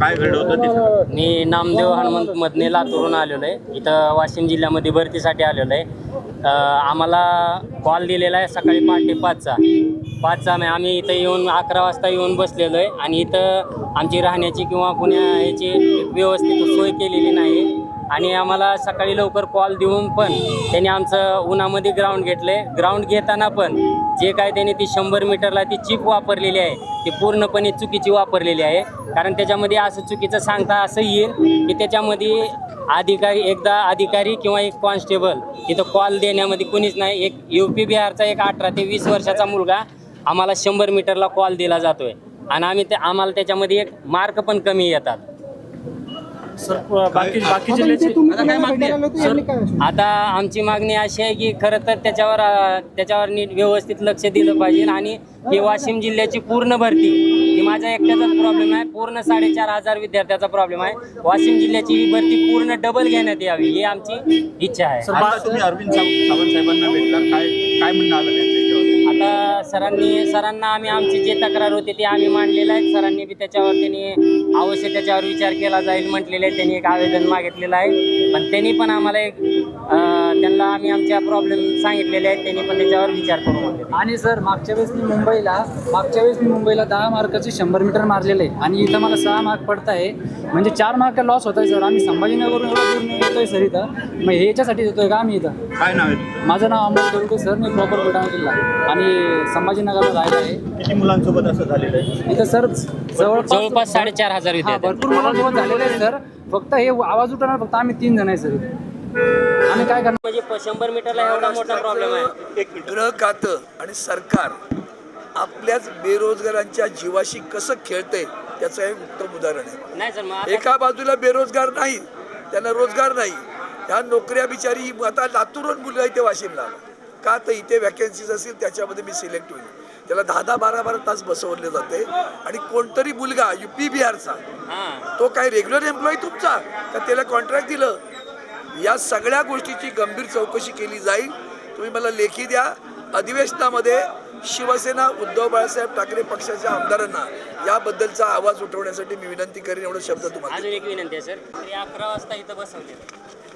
काय घडलं होतं ते मी नामदेव हनुमंत मधने लातूरून आलेलो आहे. इथं वाशिम जिल्ह्यामध्ये भरतीसाठी आलेलो आहे. अ, आम्हाला कॉल दिलेला आहे सकाळी पहाटे पाचचा. पाचचा नाही आम्ही इथं येऊन अकरा वाजता येऊन बसलेलो आहे. आणि इथं आमची राहण्याची किंवा कुण्या याची व्यवस्थित सोय केलेली नाही. आणि आम्हाला सकाळी लवकर कॉल देऊन पण त्यांनी आमचं उन्हामध्ये ग्राउंड घेतलं आहे ग्राउंड घेताना पण जे काय त्यांनी ती शंभर मीटरला ती चिप वापरलेली आहे ती पूर्णपणे चुकीची वापरलेली आहे. कारण त्याच्यामध्ये असं चुकीचं सांगता असं येईल की त्याच्यामध्ये अधिकारी एकदा अधिकारी किंवा एक कॉन्स्टेबल इथं कॉल देण्यामध्ये कोणीच नाही. एक यू पी बिहारचा एक अठरा ते वीस वर्षाचा मुलगा आम्हाला शंभर मीटरला कॉल दिला जातोय. आणि आम्ही ते आम्हाला त्याच्यामध्ये एक मार्क पण कमी येतात. सर बाकी बाकी जिल्ह्याची आता काय मागणी आहे? आता आमची मागणी अशी आहे की खरं तर त्याच्यावर अ, त्याच्यावर नीट व्यवस्थित लक्ष दिलं पाहिजे आणि ही वाशिम जिल्ह्याची पूर्ण भरती ही माझ्या एकट्याचाच प्रॉब्लेम आहे. पूर्ण साडेचार हजार विद्यार्थ्याचा प्रॉब्लेम आहे. वाशिम जिल्ह्याची ही भरती पूर्ण डबल घेण्यात यावी ही आमची इच्छा आहे. सर, आता तुम्ही अरविंद साव- सावंत साहेबांना भेटला काय काय म्हणणं आलं याच्यावर? आता सरांनी सरांना आम्ही आमची जे तक्रार होती ती आम्ही मांडलेलं आहे. सरांनी बी त्याच्यावर त्यांनी अवश्य त्याच्यावर विचार केला जाईल म्हटलेले आहे. त्यांनी एक आवेदन मागितलेलं आहे. पण त्यांनी पण आम्हाला एक त्यांना आम्ही आमच्या प्रॉब्लेम सांगितलेले आहेत त्यांनी पण त्याच्यावर विचार करू म्हणले आणि सर मागच्या वेळेस मी मुंबईला मागच्या वेळेस मी मुंबईला दहा मार्काचे शंभर मीटर मारलेले आहे. आणि इथं मला सहा मार्क पडत आहे म्हणजे चार मार्क लॉस होत आहे सर. आम्ही संभाजीनगरवरून एवढं दूर येतोय सर इथं. मग हे याच्यासाठी येतोय का आम्ही इथं? काय नाव आहे? माझं नाव अमोल करुटे सर. मी प्रॉपर बुलढाणा जिल्हा. आणि संभाजीनगरला राहिला आहे. किती मुलांसोबत असं झालेलं आहे? इथं सर जवळपास जवळपास साडेचार हजार हा विद्यार्थी. भरपूर मुलांसोबत झालेले आहे सर. फक्त हे आवाज उठवणार फक्त आम्ही तीन जण आहे सर. इथे आम्ही काय करणार? म्हणजे शंभर मीटरला एवढा मोठा प्रॉब्लेम आहे. एक गृह खातं आणि सरकार आपल्याच बेरोजगारांच्या जीवाशी कसं खेळतंय त्याचं हे उत्तम उदाहरण आहे. एका बाजूला बेरोजगार नाही त्यांना रोजगार नाही. ह्या नोकऱ्या बिचारी आता लातूरहून मुलं इथे वाशिमला. आलं. का तर इथे वॅकन्सीज असतील त्याच्यामध्ये मी सिलेक्ट होईल. त्याला दहा दहा बारा बारा तास बसवले जाते. आणि कोणतरी मुलगा यू पी बिहारचा हां. तो काय रेग्युलर एम्प्लॉई तुमचा? का त्याला कॉन्ट्रॅक्ट दिलं? या सगळ्या गोष्टीची गंभीर चौकशी केली जाईल. तुम्ही मला लेखी द्या. अधिवेशनामध्ये शिवसेना उद्धव बाळासाहेब ठाकरे पक्षाच्या आमदारांना याबद्दलचा आवाज उठवण्यासाठी मी विनंती करेन एवढं शब्द तुम्हाला. अजून एक विनंती आहे सर. तरी अकरा वाजता इथं बसवले.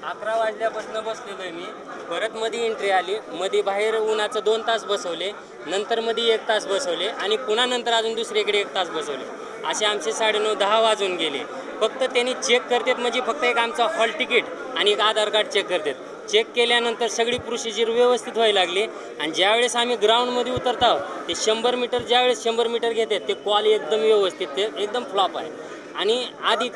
अकरा वाजल्यापासून बसलेलो आहे मी. परत मध्ये एंट्री आली. मध्ये बाहेर उन्हाचं दोन तास बसवले. नंतर मध्ये एक तास बसवले. आणि पुन्हा नंतर अजून दुसरीकडे एक तास बसवले. असे आमचे साडेनऊ दहा वाजून गेले. फक्त त्यांनी चेक करतात म्हणजे फक्त एक आमचं हॉल तिकीट आणि एक आधार कार्ड चेक करतात. चेक केल्यानंतर सगळी प्रोसिजर व्यवस्थित व्हायला लागली. आणि ज्यावेळेस आम्ही ग्राउंडमध्ये उतरतो ते शंभर मीटर ज्यावेळेस शंभर मीटर घेतात ते कॉल एकदम व्यवस्थित ते एकदम फ्लॉप आहे. आणि आधी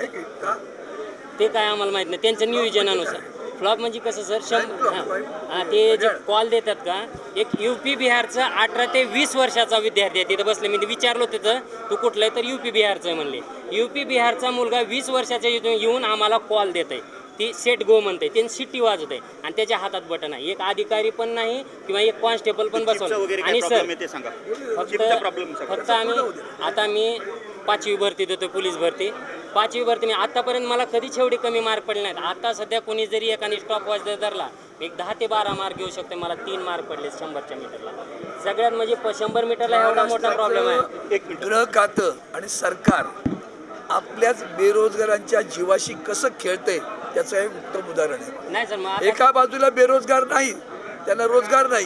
ते काय आम्हाला माहीत नाही त्यांच्या नियोजनानुसार. फ्लॉप म्हणजे कसं सर शंभर हां. हां ते जे कॉल देतात का एक यू पी बिहारचा अठरा ते वीस वर्षाचा विद्यार्थी आहे तिथं बसले. मी ते विचारलो तिथं तू कुठलं आहे तर यू पी बिहारचं आहे म्हणले. यू पी बिहारचा मुलगा वीस वर्षाच्या येऊन आम्हाला कॉल देत आहे ती सेट गो म्हणते त्यांनी शिट्टी वाजत आहे आणि त्याच्या हातात बटन आहे. एक अधिकारी पण नाही किंवा एक कॉन्स्टेबल पण बसवलं. आणि सर ते फक्त फक्त आम्ही आता मी पाचवी भरती देतो पोलीस भरती. पाचवी भरती मी आतापर्यंत मला कधीच एवढे कमी मार्क पडले नाहीत. आता सध्या कोणी जरी एकाने स्टॉप वॉच जर धरला एक दहा ते बारा मार्क घेऊ शकते. मला तीन मार्क पडले शंभरच्या मीटरला. सगळ्यात म्हणजे शंभर मीटरला एवढा मोठा प्रॉब्लेम आहे. एक गृह खातं आणि सरकार आपल्याच बेरोजगारांच्या जीवाशी कसं खेळतंय त्याचं हे उत्तम उदाहरण आहे. नाही सर मग एका बाजूला बेरोजगार नाही त्यांना रोजगार नाही.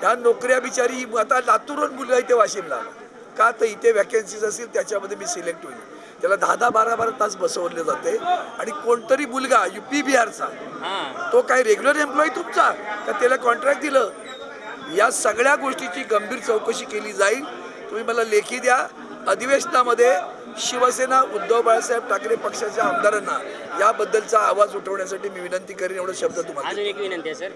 ह्या नोकऱ्या बिचारी आता लातूरहून मुलं इथे वाशिमला आलं. का तर इथे वॅकन्सीज असतील त्याच्यामध्ये मी सिलेक्ट होईल. त्याला दहा दहा बारा बारा तास बसवले जाते. आणि कोणतरी मुलगा यू पी बिहारचा तो काय रेग्युलर एम्प्लॉई तुमचा का त्याला कॉन्ट्रॅक्ट दिलं? या सगळ्या गोष्टीची गंभीर चौकशी केली जाईल. तुम्ही मला लेखी द्या. अधिवेशनामध्ये शिवसेना उद्धव बाळासाहेब ठाकरे पक्षाच्या आमदारांना याबद्दलचा आवाज उठवण्यासाठी मी विनंती करेन एवढे शब्द तुम्हाला एक विनंती आहे सर.